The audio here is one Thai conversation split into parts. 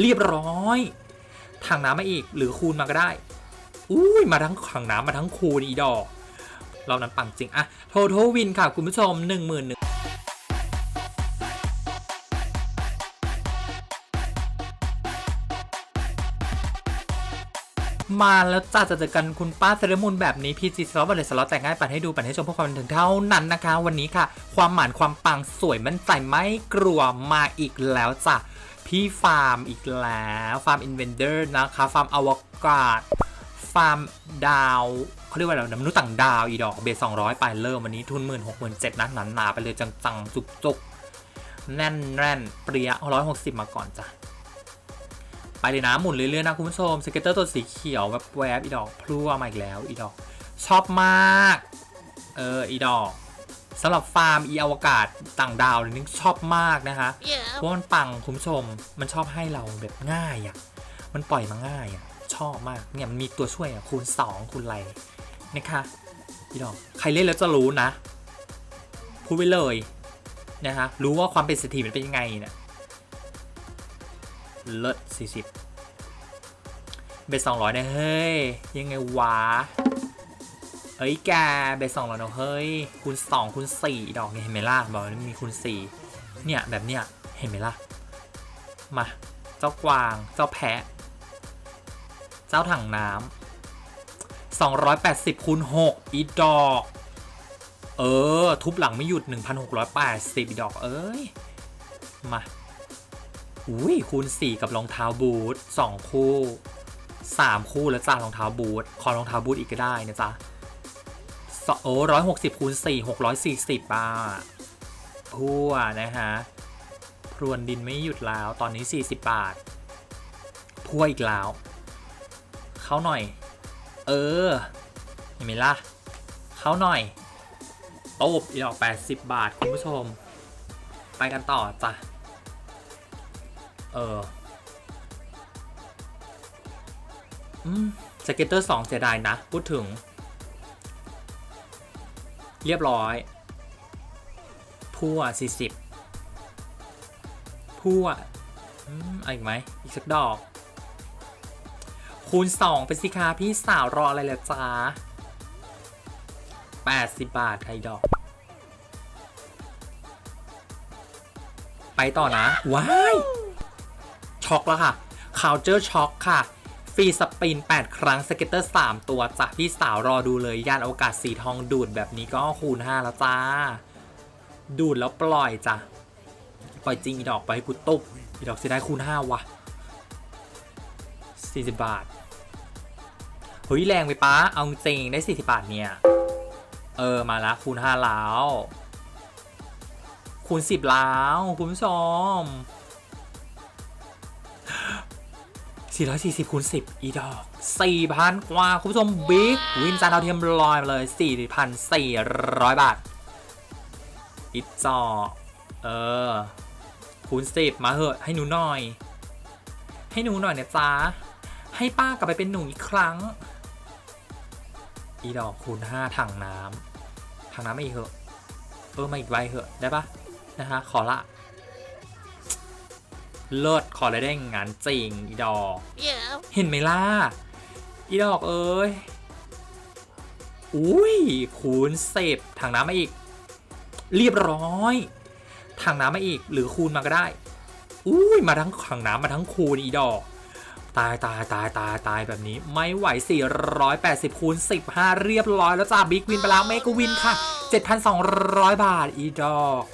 เรียบร้อยถังน้ำมาอีก หรือคูณมาก็ได้ อุ้ยมาทั้งถังน้ำมาทั้งคูณอีดอกเรานั้นปังจริงอะโทโทวินค่ะ คุณผู้ชมหนึ่งหมื่นหนึ่งมาแล้วจ้าจะเจอกันคุณป้าเซเลมูนแบบนี้พีจีสล็อตบัลเลสล็อตแต่งง่ายปั่นให้ดูปั่นให้ชมเพื่อความบันเทิงเท่านั้นนะคะ วันนี้ค่ะ ความหมานความปังสวยมั่นใจไม่กลัวมาอีกแล้วจ้ะ พี่ฟาร์มอีกแล้วฟาร์มอินเวนเดอร์นะคะฟาร์มอวกาศฟาร์มดาวเขาเรียกว่าอะไรนะมนุษย์ต่างดาวอีดอกเบสสองร้อยไปเริ่มวันนี้ทุนหมื่นหกหมื่นเจ็ดนะหนาหนาๆไปเลยจังๆจุกๆ แน่นแน่นเปรี้ยร้อยหกสิบมาก่อนจ้ะไปเลยนะหมุนเรื่อยๆนะคุณผู้ชมสเก็ตเตอร์ตัวสีเขียวแบบแวบๆอีดอกพลั่วมาอีกแล้วอีดอก ชอบมาก เอออีดอก สำหรับฟาร์มอีอวกาศต่างดาวเนี่ยนี่ชอบมากนะคะ เพราะมันปังคุณผู้ชม มันชอบให้เราแบบง่ายอะ่ะ มันปล่อยมาง่ายอะ่ะ ชอบมาก เนี่ยมันมีตัวช่วยอะ่ะคูณ 2 คูณอะไรนะคะพี่ดอกใครเล่นแล้วจะรู้นะ พูดไปเลยนะคะรู้ว่าความเป็นเศรษฐีมันเป็นยังไงเนี่ยเลิศ40 เบสสองร้อยเนี่ยเฮ้ย ยังไงวะ เฮ้ยแกเบสสองร้อยเนอะเฮ้ยคูณสองคูณสี่ดอกเนี่ยเห็นไหมล่ะบอกว่ามีคูณสี่เนี่ยแบบเนี้ยเห็นไหมล่ะมาเจ้ากวางเจ้าแพะ เจ้าถังน้ำ280คูณ6อีดอก เออ ทุบหลังไม่หยุด1,680อีดอกเอ้ยมาอุ้ยคูณ4กับรองเท้าบูท2คู่3คู่แล้วจ้ารองเท้าบูทขอรองเท้าบูทอีกก็ได้นะจ๊ะ โอ้ร้อยหกสิบคูณสี่หกร้อยสี่สิบอะพัวนะฮะพรวนดินไม่หยุดแล้วตอนนี้40บบาทพัวอีกแล้ว เข้าหน่อย เออเห็นไหมล่ะ เข้าหน่อยตบอีกดอก80บาท คุณผู้ชม ไปกันต่อจ้ะ เอออืมสเก็ตเตอร์สองเสียดายนะ พูดถึง เรียบร้อยพั่ว40พั่วอืมเอาอีกไหมอีกสักดอก คูณ 2 เป็นสิคะพี่สาวรออะไรล่ะจ้า80 บาทไทยดอก ไปต่อนะ ว้าย ช็อกแล้วค่ะคาวเจอร์ช็อกค่ะ ฟรีสปิน 8 ครั้งสเก็ตเตอร์ 3 ตัวจ้ะพี่สาวรอดูเลยยานโอกาศสีทองดูดแบบนี้ก็คูณ 5 แล้วจ้า ดูดแล้วปล่อยจ้ะ ปล่อยจริงอีดอกไปให้กูตุ๊บอีดอกเสียดายคูณ 5 ว่ะ 40 บาท เฮ้ย แรงไปป้าเอาจริงได้ 40 บาทเนี่ย เออ มาแล้วคูณ 5 แล้ว คูณ 10 แล้ว คุณผู้ชม 440คูณ10 อีดอก4,000 กว่า คุณผู้ชมบิ๊กวินจานดาวเทียมลอยมาเลย 4,400 บาทอีจอเออ คูณ10 มาเหอะ ให้หนูหน่อย ให้หนูหน่อยเนะจ๊ะให้ป้ากลับไปเป็นหนูอีกครั้ง อีดอกคูณ 5 ถังน้ำถังน้ำไมาอีกเหอะ เออมาอีกใบเหอะ ได้ปะนะฮะขอละ เลิศขออะไรได้งานจริงอีดอก Yeah. เห็นไหมล่ะ อีดอกเอ้ย อุ้ยคูณเสพถังน้ำมาอีก เรียบร้อยถังน้ำมาอีก หรือคูณมาก็ได้ อุ้ยมาทั้งถังน้ำมาทั้งคูณอีดอก ตายตายตายตายตายแบบนี้ ไม่ไหว 480คูณ15 เรียบร้อยแล้วจ้าบิ๊กวินไปแล้วเมกวินค่ะ 7,200 บาทอีดอก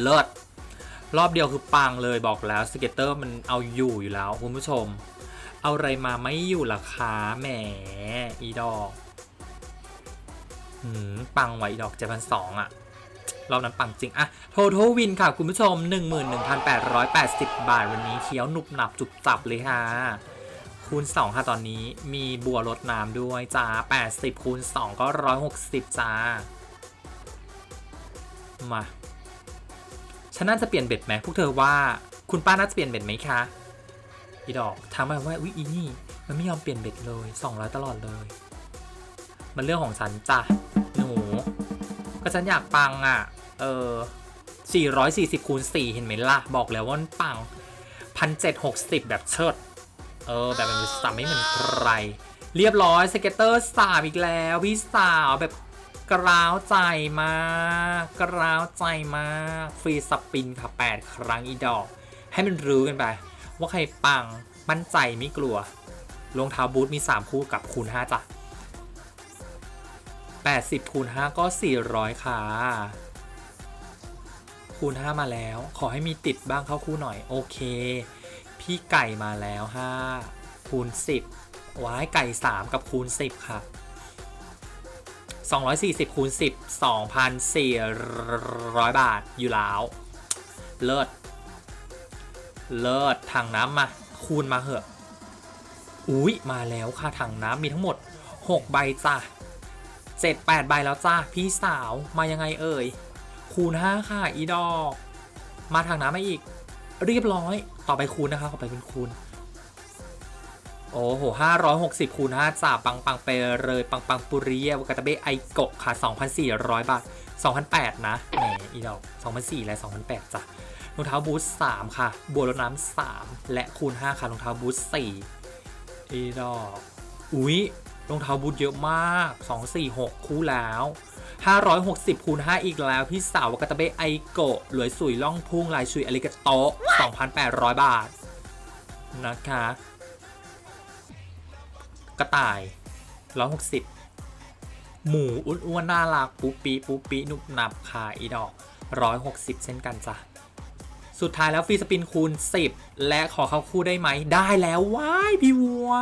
เลิศ รอบเดียวคือปังเลยบอกแล้วสเก็ตเตอร์มันเอาอยู่อยู่แล้วคุณผู้ชม เอาอะไรมาไม่อยู่ล่ะคะแหมอีดอกปังไว้ดอกเจ็ดพันสองอะรอบนั้นปังจริงอะโททวินค่ะ คุณผู้ชม 11,880 บาทวันนี้เคี้ยวหนุบหนับจุบจับเลยค่ะ คูณ 2 ค่ะตอนนี้มีบัวรดน้ำด้วยจ้า 80 คูณ 2 ก็ 160 จ้า มา ฉันน่าจะเปลี่ยนเบ็ดไหมพวกเธอว่า คุณป้าน่าจะเปลี่ยนเบ็ดไหมคะ อีดอกถามมาว่าอุ๊ยอีนี่ มันไม่ยอมเปลี่ยนเบ็ดเลยสองร้อยตลอดเลย มันเรื่องของฉันจ้ะ หนู ก็ฉันอยากปังอะ เออ440คูณ4เห็นไหมล่ะ บอกแล้วว่ามันปังพันเจ็ดหกสิบแบบเชิด เออ แบบเป็นสามไม่เหมือนใคร เรียบร้อยสเก็ตเตอร์สามอีกแล้ว พี่สาวแบบ กร้าวใจมากกร้าวใจมากฟรีสปินค่ะ 8 ครั้งอีดอก ให้มันรู้กันไป ว่าใครปังมั่นใจไม่กลัวรองเท้าบูทมี 3 คู่กับคูณ 5 จ้ะ 80 คูณ 5 ก็ 400 ค่ะ คูณ 5 มาแล้ว ขอให้มีติดบ้างเข้าคู่หน่อย โอเค พี่ไก่มาแล้ว 5 คูณ 10ว้ายไก่ 3 กับคูณ 10 ค่ะ 240คูณ10 2,400 บาทอยู่แล้ว เลิศ เลิศถังน้ำมา คูณมาเหอะ อุ๊ยมาแล้วค่ะถังน้ำมีทั้งหมด 6 ใบจ้ะ7 8 ใบแล้วจ้าพี่สาวมายังไงเอ่ย คูณ 5 ค่ะ อีดอก มาทางน้ำมาอีก เรียบร้อย ต่อไปคูณนะคะต่อไปเป็นคูณ โอ้โห560 คูณ5จ่าปังปังไปเลยปังปังปุริเยวากาตาเบะไอโกะค่ะ 2,400 บาท 2,008 นะแหมอีดอก2,400และ 2,008 จ้ะรองเท้าบูท3ค่ะบัวรดน้ำ3 และคูณ 5 ค่ะรองเท้าบูท4อีดอก อุ๊ยรองเท้าบูทเยอะมาก 2 4 6 คู่แล้ว 560 คูณ 5 อีกแล้ว พี่สาววากาตาเบะไอโกะหลวยสุยล่องพุ่งลายชุยอาริกาโตะ2,800 บาท นะคะ กระต่าย 160 หมูอ้วนๆน่ารักปุ๊ปีปุ๊ปีนุบหนับค่ะอีดอก 160 เช่นกันจ้ะ สุดท้ายแล้วฟรีสปินคูณ 10 และขอเข้าคู่ได้ไหม ได้แล้วว้ายพี่วัว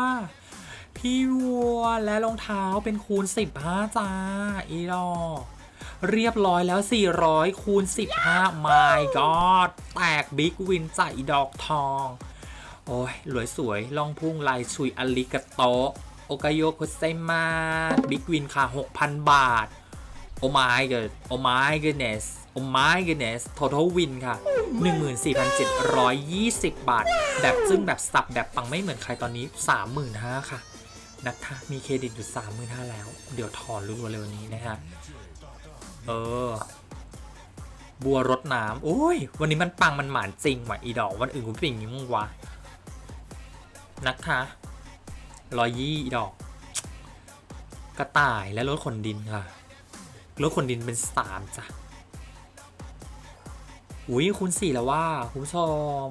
พี่วัวและรองเท้าเป็นคูณ 15จ้าอีดอกเรียบร้อยแล้ว 400 คูณ 15 my god แตกบิ๊กวินจ่าอีดอกทอง โอ้ยหลวยสวยล่องพุ่งลายชุยอาริกาโตโอกายโยโคเซมาบิ๊กวินค่ะ 6,000 บาท โอ้ my god โอ้ my goodness โอ้ my goodness total win ค่ะ 14,720 บาท แบบซึ่งแบบสับแบบปังไม่เหมือนใครตอนนี้ 35,000ค่ะนะคะมีเครดิตอยู่ 35,000 แล้ว เดี๋ยวถอนรัวๆเร็วนี้นะฮะ เออ บัวรดน้ำโอ้ย วันนี้มันปังมันหมานจริงว่ะอีดอกวันอื่นกูเป็นอย่างนี้มั้งวะ นะคะรอยยี่ดอก กระต่ายและรถขนดินค่ะรถขนดินเป็นสามจ้ะอุ้ยคูณสี่แล้วว่าคุณผู้ชม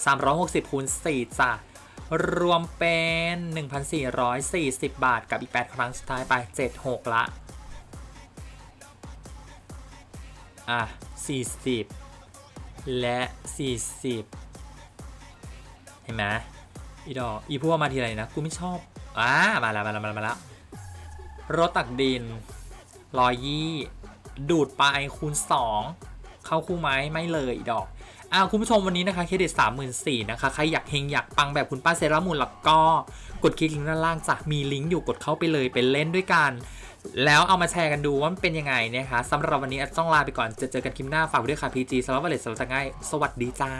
360คูณ4จ้ะรวมเป็น 1,440 บาทกับอีก 8 ครั้งสุดท้ายไป 76 ละ อะ 40 และ 40เห็นไหมอีดอกอีพวกมาทีไรนะ กูไม่ชอบอ่ามาแล้วมาแล้วมาแล้วมาแล้วรถตักดินรอยยี่ดูดไปคูณ 2 เข้าคู่ไหมไม่เลยอีดอกอ้าวคุณผู้ชมวันนี้นะคะเครดิต34,000นะคะ ใครอยากเฮงอยากปังแบบคุณป้าเซรามูลแล้วก็กดคลิกลิงก์ด้านล่างจะมีลิงก์อยู่กดเข้าไปเลยไปเล่นด้วยกัน แล้วเอามาแชร์กันดูว่ามันเป็นยังไงนะคะสำหรับวันนี้ต้องลาไปก่อนจะเจอกันคลิปหน้าฝากด้วยค่ะ PG สำหรับวันเลสสำหรับง่ายสวัสดีจ้า